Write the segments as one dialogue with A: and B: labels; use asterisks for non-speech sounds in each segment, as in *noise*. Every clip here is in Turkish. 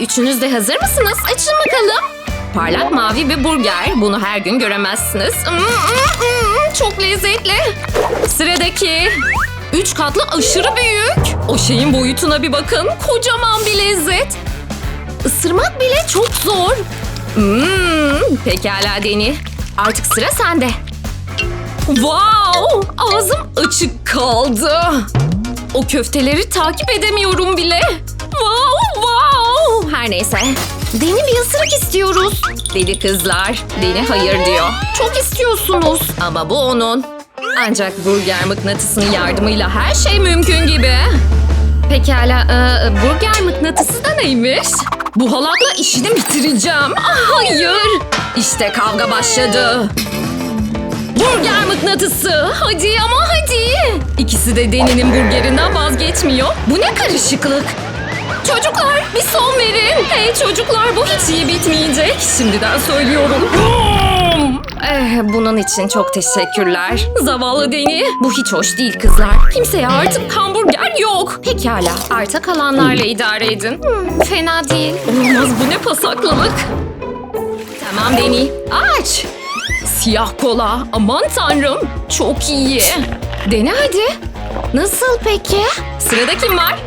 A: üçünüz de hazır mısınız? Açın bakalım. Parlak mavi bir burger. Bunu her gün göremezsiniz. Mm, mm, mm, Çok lezzetli. Sıradaki. Üç katlı aşırı büyük. O şeyin boyutuna bir bakın. Kocaman bir lezzet. Isırmak bile çok zor. Hmm, pekala Deni. Artık sıra sende. Wow! Ağzım açık kaldı. O köfteleri takip edemiyorum bile. Wow! Her neyse. Deni bir ısırık istiyoruz. Deli kızlar. Deni hayır diyor. Çok istiyorsunuz. Ama bu onun. Ancak burger mıknatısının yardımıyla her şey mümkün gibi. Pekala, e, burger mıknatısı da neymiş? Bu halatla işini bitireceğim. Ah, hayır. İşte kavga başladı. Burger mıknatısı. Hadi ama hadi. İkisi de Deni'nin burgerinden vazgeçmiyor. Bu ne karışıklık. Çocuklar bir son verin. Hey çocuklar bu hiç iyi bitmeyecek. Şimdiden söylüyorum. Eh, bunun için çok teşekkürler. Zavallı Deni. Bu hiç hoş değil kızlar. Kimseye artık hamburger yok. Pekala. Arta kalanlarla idare edin. Hmm, fena değil. Olmaz bu ne pasaklılık. Tamam Deni. Aç. Siyah kola. Aman tanrım. Çok iyi. Dene hadi. Nasıl peki? Sırada kim var?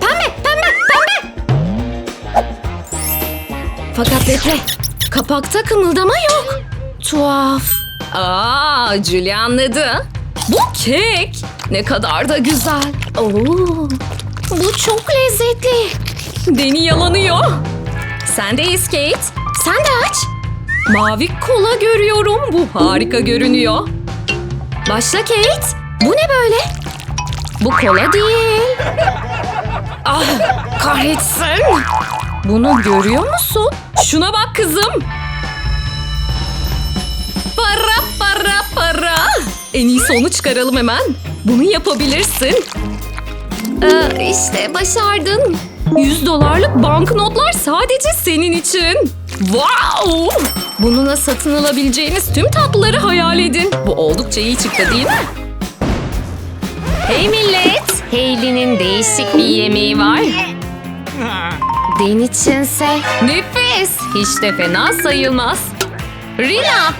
A: Pembe. Fakat bekle. Kapakta kımıldama yok. Tuhaf. Aa, Julie anladı. Bu kek. Ne kadar da güzel. Oo, bu çok lezzetli. Deni yalanıyor. Sendeyiz Kate. Sen de aç. Mavi kola görüyorum. Bu harika görünüyor. Başla Kate. Bu ne böyle? Bu kola değil. Ah kahretsin. Bunu görüyor musun? Şuna bak kızım. Para para para. En iyisi onu çıkaralım hemen. Bunu yapabilirsin. Ee, işte başardın. 100 dolarlık banknotlar sadece senin için. Wow! Bununla satın alabileceğiniz tüm tatlıları hayal edin. Bu oldukça iyi çıktı değil mi? Hey millet! Hayley'nin değişik bir yemeği var. *laughs* Den içinse nefis. Hiç de fena sayılmaz. Rina!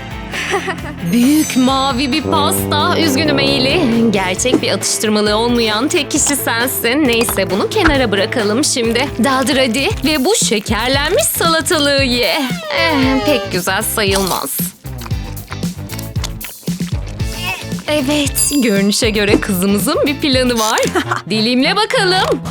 A: *laughs* Büyük mavi bir pasta. Üzgünüm Eğili. Gerçek bir atıştırmalığı olmayan tek kişi sensin. Neyse bunu kenara bırakalım şimdi. Daldır hadi. Ve bu şekerlenmiş salatalığı ye. Eh, pek güzel sayılmaz. Evet, görünüşe göre kızımızın bir planı var. *laughs* Dilimle bakalım.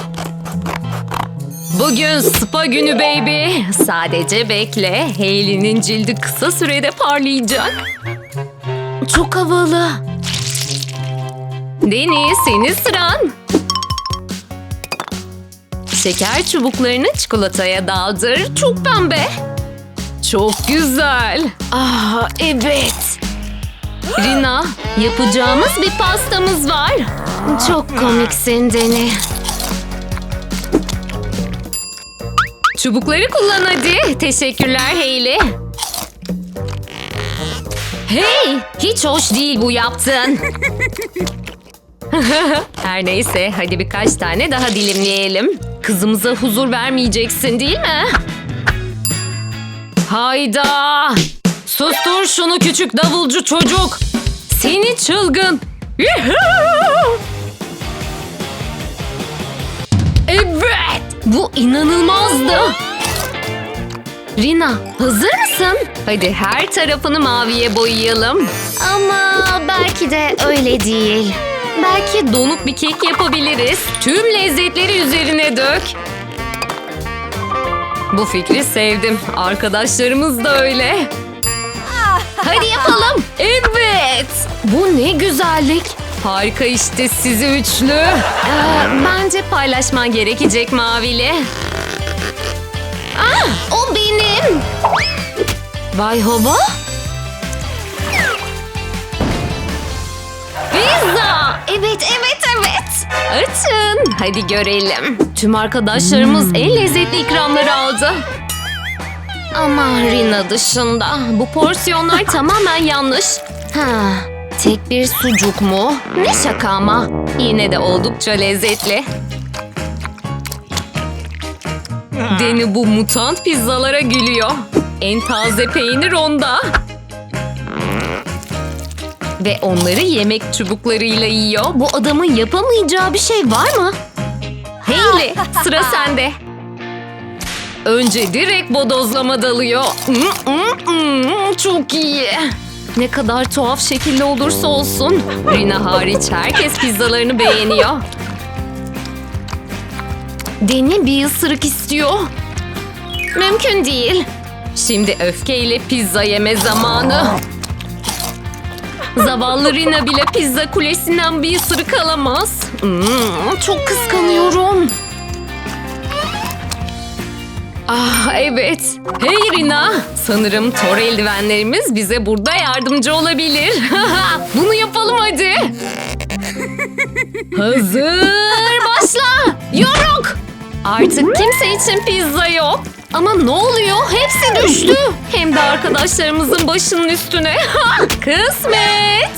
A: Bugün spa günü baby. Sadece bekle. Hayley'nin cildi kısa sürede parlayacak. Çok havalı. Deniz senin sıran. Şeker çubuklarını çikolataya daldır. Çok pembe. Çok güzel. Ah evet. Rina, yapacağımız bir pastamız var. Çok komiksin Deni. Çubukları kullan hadi. Teşekkürler Hayley. Hey, hiç hoş değil bu yaptın. *laughs* Her neyse, hadi birkaç tane daha dilimleyelim. Kızımıza huzur vermeyeceksin değil mi? Hayda! Sustur şunu küçük davulcu çocuk. Seni çılgın. Yuhuu! Bu inanılmazdı. Rina, hazır mısın? Hadi her tarafını maviye boyayalım. Ama belki de öyle değil. Belki donuk bir kek yapabiliriz. Tüm lezzetleri üzerine dök. Bu fikri sevdim. Arkadaşlarımız da öyle. Hadi yapalım. *laughs* Evet. Bu ne güzellik. Harika işte sizi üçlü. Ee, bence paylaşman gerekecek Mavili. Ah, o benim. Vay hova. Pizza. Evet, evet, evet. Açın. Hadi görelim. Tüm arkadaşlarımız en lezzetli ikramları aldı. Ama Rina dışında bu porsiyonlar *laughs* tamamen yanlış. Ha, tek bir sucuk mu? Ne şaka ama. Yine de oldukça lezzetli. Deni bu mutant pizzalara gülüyor. En taze peynir onda. Ve onları yemek çubuklarıyla yiyor. Bu adamın yapamayacağı bir şey var mı? Hayley sıra *laughs* sende. Önce direkt bodozlama dalıyor. Mm, mm, mm, Çok iyi. Ne kadar tuhaf şekilde olursa olsun. Rina hariç herkes pizzalarını beğeniyor. Deni bir ısırık istiyor. Mümkün değil. Şimdi öfkeyle pizza yeme zamanı. Zavallı Rina bile pizza kulesinden bir ısırık alamaz. Hmm, çok kıskanıyorum. Ah evet. Hey Rina. Sanırım tor eldivenlerimiz bize burada yardımcı olabilir. *laughs* Bunu yapalım hadi. *laughs* Hazır başla. Yoruk. Artık kimse için pizza yok. Ama ne oluyor? Hepsi düştü. Hem de arkadaşlarımızın başının üstüne. *laughs* Kısmet.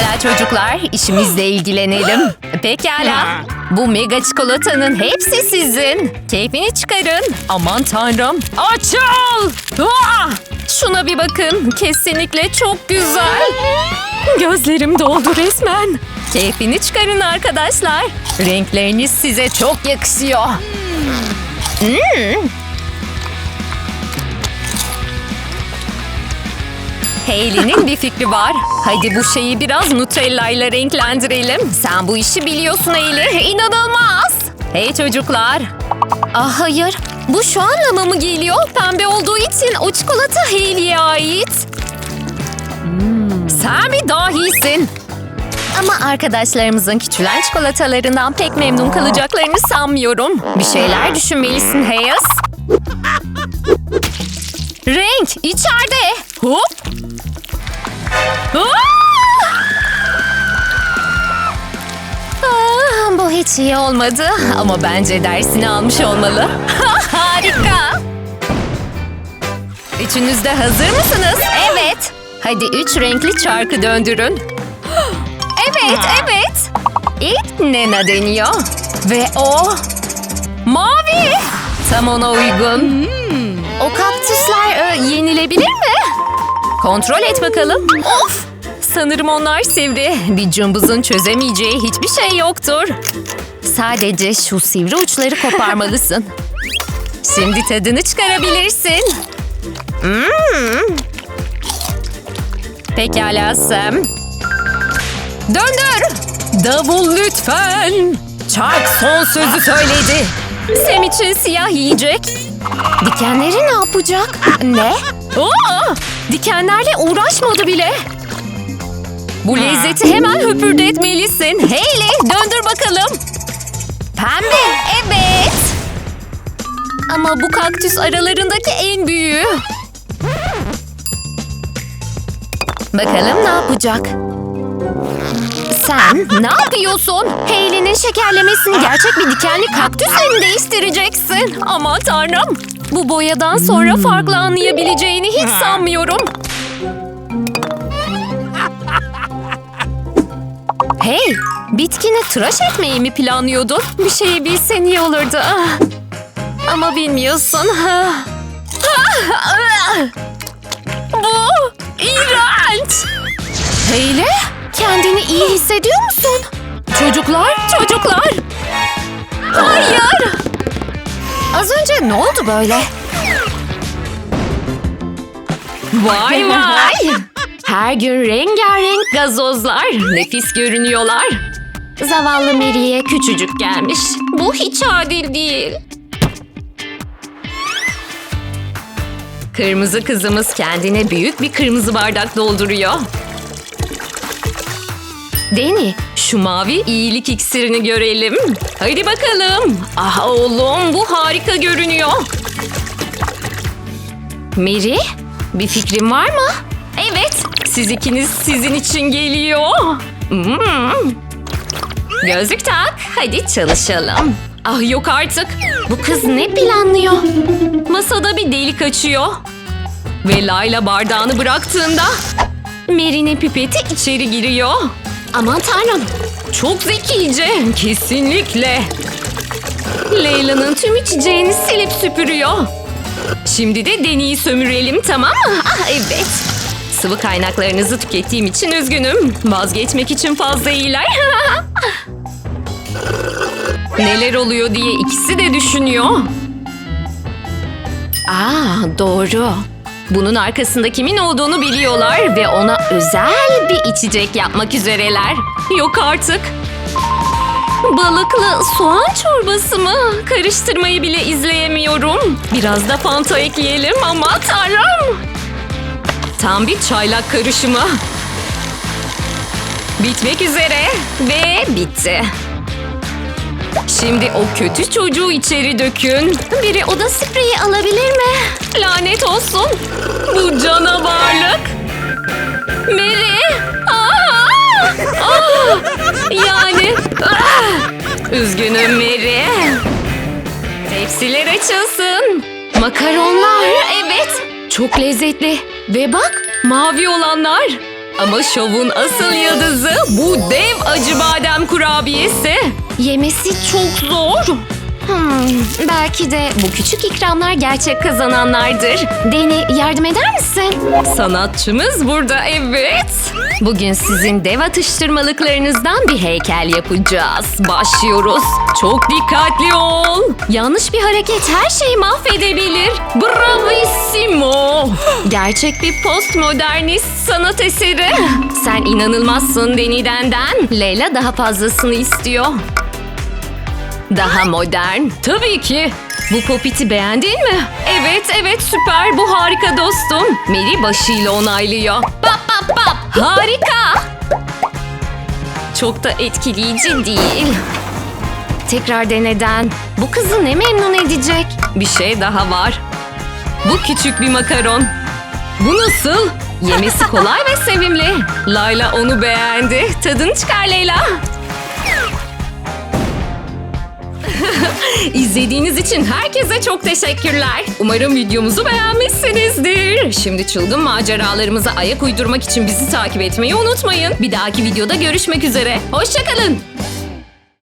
A: Pekala çocuklar, işimizle ilgilenelim. Pekala. Bu mega çikolatanın hepsi sizin. Keyfini çıkarın. Aman tanrım. Açıl! Ah! Şuna bir bakın. Kesinlikle çok güzel. Gözlerim doldu resmen. Keyfini çıkarın arkadaşlar. Renkleriniz size çok yakışıyor. Hmm. Hayley'nin bir fikri var. Hadi bu şeyi biraz Nutella ile renklendirelim. Sen bu işi biliyorsun Hayley. İnanılmaz. Hey çocuklar. Ah hayır. Bu şu anlama mı geliyor? Pembe olduğu için o çikolata Hayley'e ait. Sen bir dahisin. Ama arkadaşlarımızın küçülen çikolatalarından pek memnun kalacaklarını sanmıyorum. Bir şeyler düşünmelisin Hayes. Renk içeride. Hop. Aa! Ah, bu hiç iyi olmadı ama bence dersini almış olmalı. *laughs* Harika. Üçünüz de hazır mısınız? Evet. Hadi üç renkli çarkı döndürün. *gasps* Evet, evet. İlk Nena deniyor. Ve o... Mavi. Tam ona uygun. O kaktüsler e, yenilebilir mi? Kontrol et bakalım. Of! Sanırım onlar sivri. Bir cımbızın çözemeyeceği hiçbir şey yoktur. Sadece şu sivri uçları koparmalısın. *laughs* Şimdi tadını çıkarabilirsin. Hmm. Pekala Sam. Döndür. Davul lütfen. Çark son sözü söyledi. Sam için siyah yiyecek. Dikenleri ne yapacak? Ne? Oo, dikenlerle uğraşmadı bile. Bu lezzeti hemen höpürdetmelisin. Hayley döndür bakalım. Pembe, evet. Ama bu kaktüs aralarındaki en büyüğü. Bakalım ne yapacak? Sen ne yapıyorsun? Hayley'nin şekerlemesini gerçek bir dikenli kaktüsle mi değiştireceksin? Aman tanrım. Bu boyadan sonra farklı anlayabileceğini hiç sanmıyorum. Hey, bitkini tıraş etmeyi mi planlıyordun? Bir şeyi bilsen iyi olurdu. Ah. Ama bilmiyorsun. Bu iğrenç. Hayley, kendini iyi hissediyor musun? Çocuklar, çocuklar. Hayır. Az önce ne oldu böyle? Vay vay. Her gün rengarenk gazozlar. Nefis görünüyorlar. Zavallı Mary'e küçücük gelmiş. Bu hiç adil değil. Kırmızı kızımız kendine büyük bir kırmızı bardak dolduruyor. Deni, şu mavi iyilik iksirini görelim. Hadi bakalım. Ah oğlum, bu harika görünüyor. Mary, bir fikrin var mı? Evet, siz ikiniz sizin için geliyor. Hmm. Gözlük tak, hadi çalışalım. Ah yok artık. Bu kız ne planlıyor? Masada bir delik açıyor. Ve Layla bardağını bıraktığında Mary'nin pipeti içeri giriyor. Aman tanrım. Çok zekice. Kesinlikle. Leyla'nın tüm içeceğini silip süpürüyor. Şimdi de Deni'yi sömürelim tamam mı? Ah evet. Sıvı kaynaklarınızı tükettiğim için üzgünüm. Vazgeçmek için fazla iyiler. *laughs* Neler oluyor diye ikisi de düşünüyor. Aa doğru. Bunun arkasında kimin olduğunu biliyorlar ve ona özel bir içecek yapmak üzereler. Yok artık. Balıklı soğan çorbası mı? Karıştırmayı bile izleyemiyorum. Biraz da fanta ekleyelim ama tanrım. Tam bir çaylak karışımı. Bitmek üzere ve bitti. Şimdi o kötü çocuğu içeri dökün. Biri oda spreyi alabilir mi? Lanet olsun. Bu canavarlık. Mary. Aa! Aa! Yani. Ah! Üzgünüm Mary. Tepsiler açılsın. Makaronlar. Evet. Çok lezzetli. Ve bak mavi olanlar. Ama şovun asıl yıldızı bu dev acı badem kurabiyesi. Yemesi çok zor. Hmm, belki de bu küçük ikramlar gerçek kazananlardır. Deni yardım eder misin? Sanatçımız burada evet. Bugün sizin dev atıştırmalıklarınızdan bir heykel yapacağız. Başlıyoruz. Çok dikkatli ol. Yanlış bir hareket her şeyi mahvedebilir. Bravissimo. Gerçek bir postmodernist sanat eseri. Sen inanılmazsın Deni'denden. Leyla daha fazlasını istiyor. Daha modern. Tabii ki. Bu popiti beğendin mi? Evet evet süper bu harika dostum. Mary başıyla onaylıyor. Pap pap pap. Harika. Çok da etkileyici değil. Tekrar deneden. Bu kızı ne memnun edecek? Bir şey daha var. Bu küçük bir makaron. Bu nasıl? Yemesi kolay ve sevimli. Layla onu beğendi. Tadını çıkar Leyla. *laughs* İzlediğiniz için herkese çok teşekkürler. Umarım videomuzu beğenmişsinizdir. Şimdi çılgın maceralarımıza ayak uydurmak için bizi takip etmeyi unutmayın. Bir dahaki videoda görüşmek üzere. Hoşçakalın.